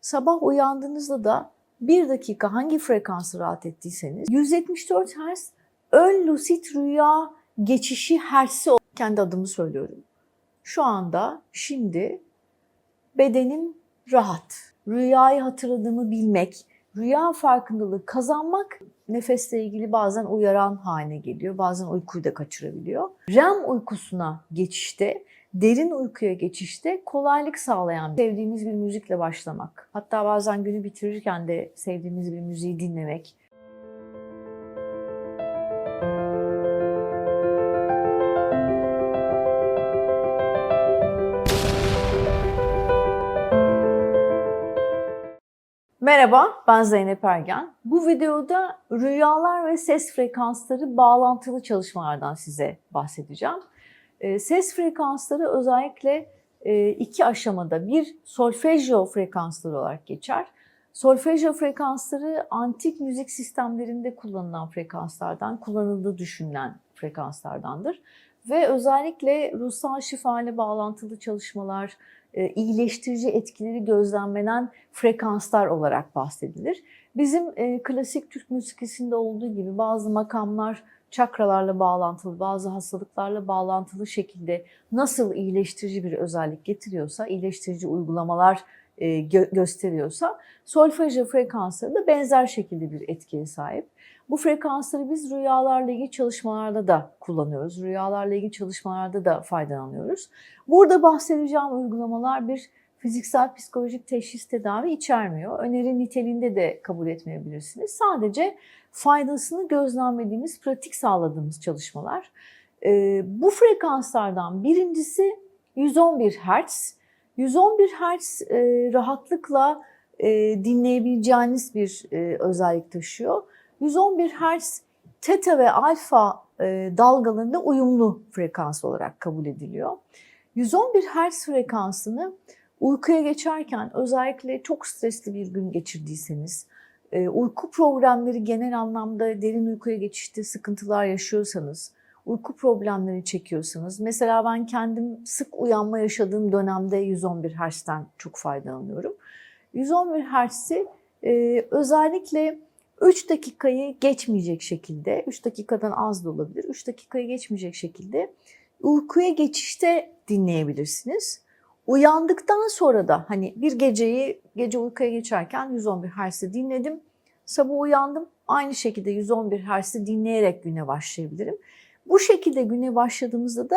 sabah uyandığınızda da bir dakika hangi frekansı rahat ettiyseniz 174 Hz ön lucid rüya geçişi hersi kendi adımı söylüyorum. Şu anda şimdi bedenim rahat. Rüyayı hatırladığımı bilmek, rüya farkındalığı kazanmak nefesle ilgili bazen uyaran haline geliyor. Bazen uykuyu da kaçırabiliyor. REM uykusuna geçişte, derin uykuya geçişte kolaylık sağlayan sevdiğimiz bir müzikle başlamak. Hatta bazen günü bitirirken de sevdiğimiz bir müziği dinlemek. Merhaba, ben Zeynep Ergen. Bu videoda rüyalar ve ses frekansları bağlantılı çalışmalardan size bahsedeceğim. Ee, Ses frekansları özellikle e, iki aşamada bir solfeggio frekansları olarak geçer. Solfeggio frekansları antik müzik sistemlerinde kullanılan frekanslardan, kullanıldığı düşünülen frekanslardandır. Ve özellikle ruhsal şifa ile bağlantılı çalışmalar, e, iyileştirici etkileri gözlemlenen frekanslar olarak bahsedilir. Bizim e, klasik Türk müzikisinde olduğu gibi bazı makamlar çakralarla bağlantılı, bazı hastalıklarla bağlantılı şekilde nasıl iyileştirici bir özellik getiriyorsa, iyileştirici uygulamalar e, gö- gösteriyorsa solfeggio frekansları da benzer şekilde bir etkiye sahip. Bu frekansları biz rüyalarla ilgili çalışmalarda da kullanıyoruz. Rüyalarla ilgili çalışmalarda da faydalanıyoruz. Burada bahsedeceğim uygulamalar bir fiziksel psikolojik teşhis tedavi içermiyor. Öneri niteliğinde de kabul etmeyebilirsiniz. Sadece faydasını gözlemlediğimiz, pratik sağladığımız çalışmalar. Ee, bu frekanslardan birincisi 111 Hz. 111 Hz e, rahatlıkla e, dinleyebileceğiniz bir e, özellik taşıyor. 111 Hz teta ve alfa e, dalgalarında uyumlu frekans olarak kabul ediliyor. 111 Hz frekansını uykuya geçerken özellikle çok stresli bir gün geçirdiyseniz, e, uyku problemleri genel anlamda derin uykuya geçişte sıkıntılar yaşıyorsanız, uyku problemleri çekiyorsanız, mesela ben kendim sık uyanma yaşadığım dönemde 111 Hz'den çok faydalanıyorum. 111 Hz'i e, özellikle 3 dakikayı geçmeyecek şekilde, 3 dakikadan az da olabilir, 3 dakikayı geçmeyecek şekilde uykuya geçişte dinleyebilirsiniz. Uyandıktan sonra da hani bir geceyi gece uykuya geçerken 111 Hz'i dinledim. Sabah uyandım aynı şekilde 111 Hz'i dinleyerek güne başlayabilirim. Bu şekilde güne başladığımızda da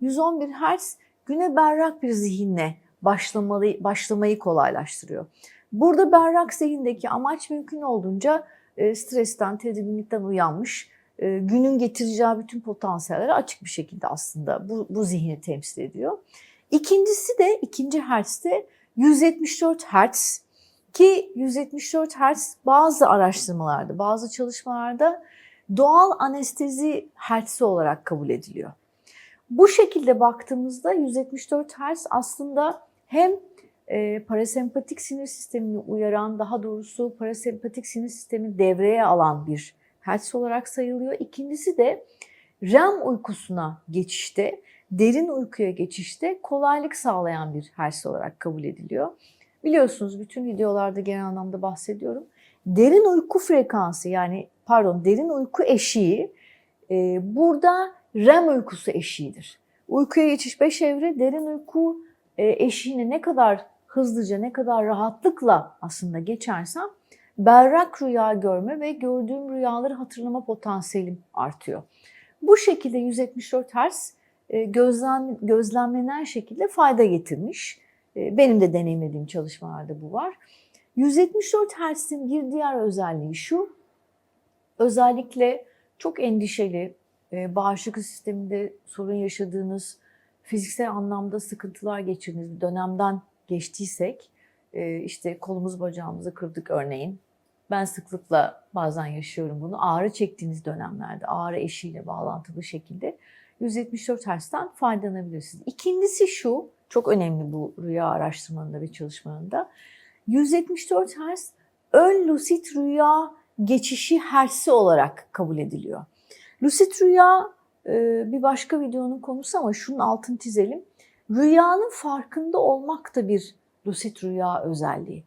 111 Hz güne berrak bir zihinle başlamalı, başlamayı kolaylaştırıyor. Burada berrak zihindeki amaç mümkün olduğunca e, stresten, tedirginlikten uyanmış, e, günün getireceği bütün potansiyellere açık bir şekilde aslında bu, bu zihni temsil ediyor. İkincisi de ikinci hertzte 174 hertz ki 174 hertz bazı araştırmalarda, bazı çalışmalarda doğal anestezi hertzi olarak kabul ediliyor. Bu şekilde baktığımızda 174 hertz aslında hem e, parasempatik sinir sistemini uyaran, daha doğrusu parasempatik sinir sistemini devreye alan bir hertz olarak sayılıyor. İkincisi de REM uykusuna geçişte, derin uykuya geçişte kolaylık sağlayan bir hertz olarak kabul ediliyor. Biliyorsunuz bütün videolarda genel anlamda bahsediyorum. Derin uyku frekansı yani pardon derin uyku eşiği e, burada REM uykusu eşiğidir. Uykuya geçiş 5 evre, derin uyku e, eşiğine ne kadar hızlıca, ne kadar rahatlıkla aslında geçersem berrak rüya görme ve gördüğüm rüyaları hatırlama potansiyelim artıyor. Bu şekilde 174 Hz gözlem, gözlemlenen şekilde fayda getirmiş. E, Benim de deneyimlediğim çalışmalarda bu var. 174 Hz'in bir diğer özelliği şu, özellikle çok endişeli, e, bağışıklık sisteminde sorun yaşadığınız, fiziksel anlamda sıkıntılar geçirdiğiniz bir dönemden geçtiysek, e, işte kolumuz bacağımızı kırdık örneğin. Ben sıklıkla bazen yaşıyorum bunu. Ağrı çektiğiniz dönemlerde, ağrı eşiğiyle bağlantılı şekilde 174 Hz'den faydalanabilirsiniz. İkincisi şu, çok önemli bu rüya araştırmalarında ve çalışmalarında. 174 Hz ön lucid rüya geçişi hersi olarak kabul ediliyor. Lucid rüya e, bir başka videonun konusu ama şunun altını çizelim. Rüyanın farkında olmak da bir lucid rüya özelliği.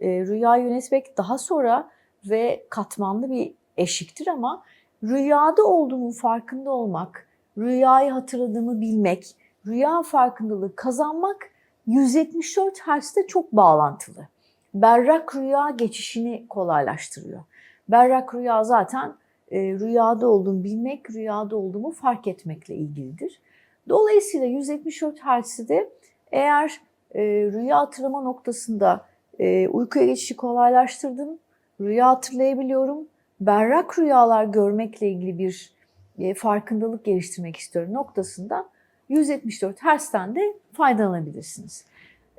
E, rüya yönetmek daha sonra ve katmanlı bir eşiktir ama rüyada olduğumun farkında olmak, rüyayı hatırladığımı bilmek, rüya farkındalığı kazanmak 174 Hz'de çok bağlantılı. Berrak rüya geçişini kolaylaştırıyor. Berrak rüya zaten e, rüyada olduğumu bilmek, rüyada olduğumu fark etmekle ilgilidir. Dolayısıyla 174 Hz'de eğer e, rüya hatırlama noktasında e, uykuya geçişi kolaylaştırdım, rüya hatırlayabiliyorum, berrak rüyalar görmekle ilgili bir e, farkındalık geliştirmek istiyorum noktasında 174 Hz'den de faydalanabilirsiniz.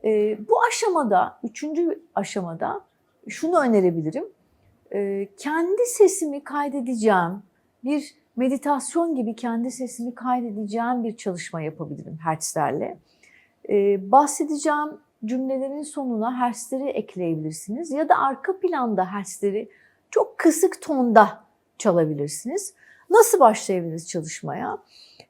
E, bu aşamada, üçüncü aşamada şunu önerebilirim. E, kendi sesimi kaydedeceğim, bir meditasyon gibi kendi sesimi kaydedeceğim bir çalışma yapabilirim hertzlerle. E, bahsedeceğim cümlelerin sonuna hertzleri ekleyebilirsiniz ya da arka planda hertzleri çok kısık tonda çalabilirsiniz. Nasıl başlayabiliriz çalışmaya?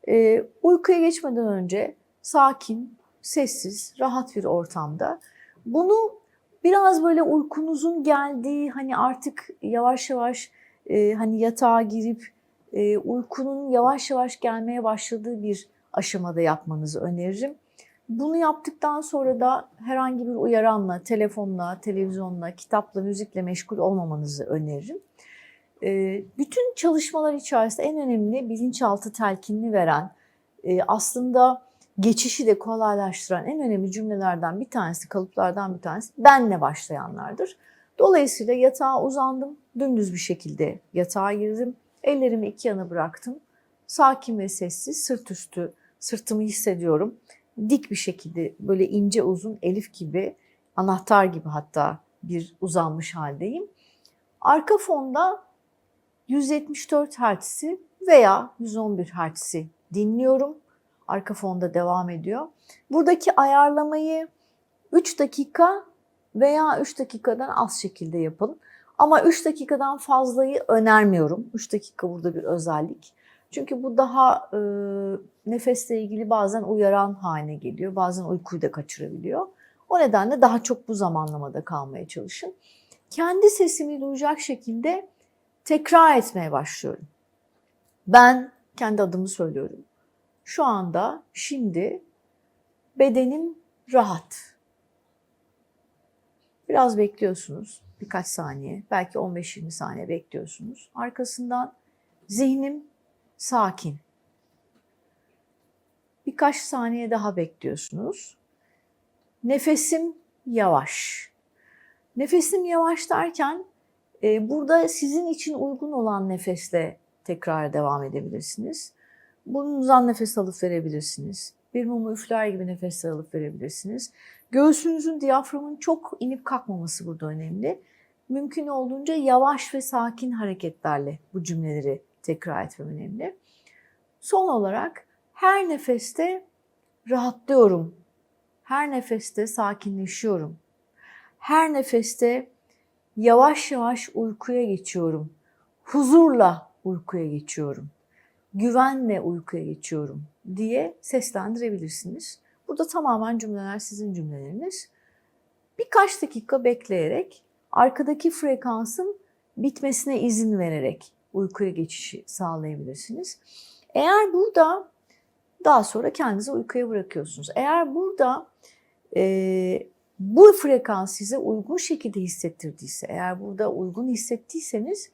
E, uykuya geçmeden önce sakin, sessiz, rahat bir ortamda bunu biraz böyle uykunuzun geldiği hani artık yavaş yavaş e, hani yatağa girip e, uykunun yavaş yavaş gelmeye başladığı bir aşamada yapmanızı öneririm. Bunu yaptıktan sonra da herhangi bir uyaranla, telefonla, televizyonla, kitapla, müzikle meşgul olmamanızı öneririm. E, bütün çalışmalar içerisinde en önemli bilinçaltı telkinini veren, e, aslında geçişi de kolaylaştıran en önemli cümlelerden bir tanesi, kalıplardan bir tanesi benle başlayanlardır. Dolayısıyla yatağa uzandım, dümdüz bir şekilde yatağa girdim, ellerimi iki yana bıraktım. Sakin ve sessiz, sırt üstü sırtımı hissediyorum. Dik bir şekilde böyle ince uzun elif gibi, anahtar gibi hatta bir uzanmış haldeyim. Arka fonda 174 Hz'i veya 111 Hz'i dinliyorum. Arka fonda devam ediyor. Buradaki ayarlamayı 3 dakika veya 3 dakikadan az şekilde yapın. Ama 3 dakikadan fazlayı önermiyorum. 3 dakika burada bir özellik. Çünkü bu daha e, nefesle ilgili bazen uyaran haline geliyor. Bazen uykuyu da kaçırabiliyor. O nedenle daha çok bu zamanlamada kalmaya çalışın. Kendi sesimi duyacak şekilde tekrar etmeye başlıyorum. Ben kendi adımı söylüyorum. Şu anda, şimdi bedenim rahat. Biraz bekliyorsunuz. Birkaç saniye, belki 15-20 saniye bekliyorsunuz. Arkasından zihnim sakin. Birkaç saniye daha bekliyorsunuz. Nefesim yavaş. Nefesim yavaş derken e, burada sizin için uygun olan nefesle tekrar devam edebilirsiniz. Burnunuzdan nefes alıp verebilirsiniz. Bir mumu üfler gibi nefes alıp verebilirsiniz. Göğsünüzün diyaframın çok inip kalkmaması burada önemli. Mümkün olduğunca yavaş ve sakin hareketlerle bu cümleleri tekrar etmem önemli. Son olarak her nefeste rahatlıyorum. Her nefeste sakinleşiyorum. Her nefeste yavaş yavaş uykuya geçiyorum. Huzurla uykuya geçiyorum. Güvenle uykuya geçiyorum diye seslendirebilirsiniz. Burada tamamen cümleler sizin cümleleriniz. Birkaç dakika bekleyerek arkadaki frekansın bitmesine izin vererek uykuya geçişi sağlayabilirsiniz. Eğer burada daha sonra kendinizi uykuya bırakıyorsunuz. Eğer burada e, bu frekans size uygun şekilde hissettirdiyse, eğer burada uygun hissettiyseniz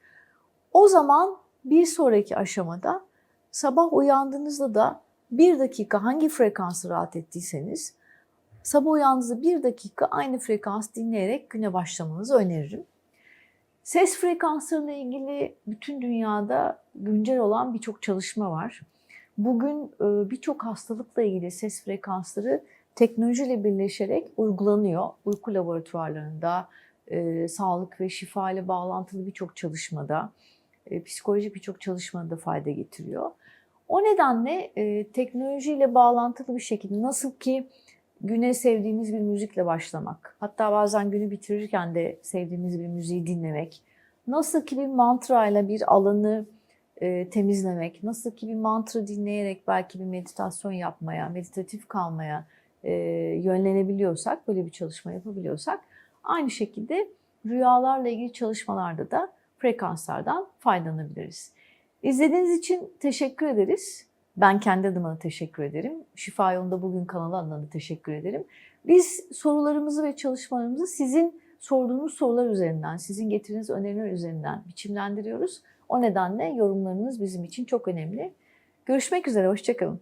o zaman bir sonraki aşamada sabah uyandığınızda da bir dakika hangi frekansı rahat ettiyseniz sabah uyandığınızda bir dakika aynı frekans dinleyerek güne başlamanızı öneririm. Ses frekanslarına ilgili bütün dünyada güncel olan birçok çalışma var. Bugün birçok hastalıkla ilgili ses frekansları teknolojiyle birleşerek uygulanıyor. Uyku laboratuvarlarında, e, sağlık ve şifa ile bağlantılı birçok çalışmada, e, psikolojik birçok çalışmada fayda getiriyor. O nedenle e, teknolojiyle bağlantılı bir şekilde nasıl ki güne sevdiğimiz bir müzikle başlamak, hatta bazen günü bitirirken de sevdiğimiz bir müziği dinlemek, nasıl ki bir mantrayla bir alanı e, temizlemek, nasıl ki bir mantra dinleyerek belki bir meditasyon yapmaya, meditatif kalmaya, e, yönlenebiliyorsak, böyle bir çalışma yapabiliyorsak Aynı şekilde rüyalarla ilgili çalışmalarda da frekanslardan faydalanabiliriz. İzlediğiniz için teşekkür ederiz. Ben kendi adıma teşekkür ederim. Şifa Yolunda Bugün kanalı adına teşekkür ederim. Biz sorularımızı ve çalışmalarımızı sizin sorduğunuz sorular üzerinden, sizin getirdiğiniz öneriler üzerinden biçimlendiriyoruz. O nedenle yorumlarınız bizim için çok önemli. Görüşmek üzere, hoşçakalın.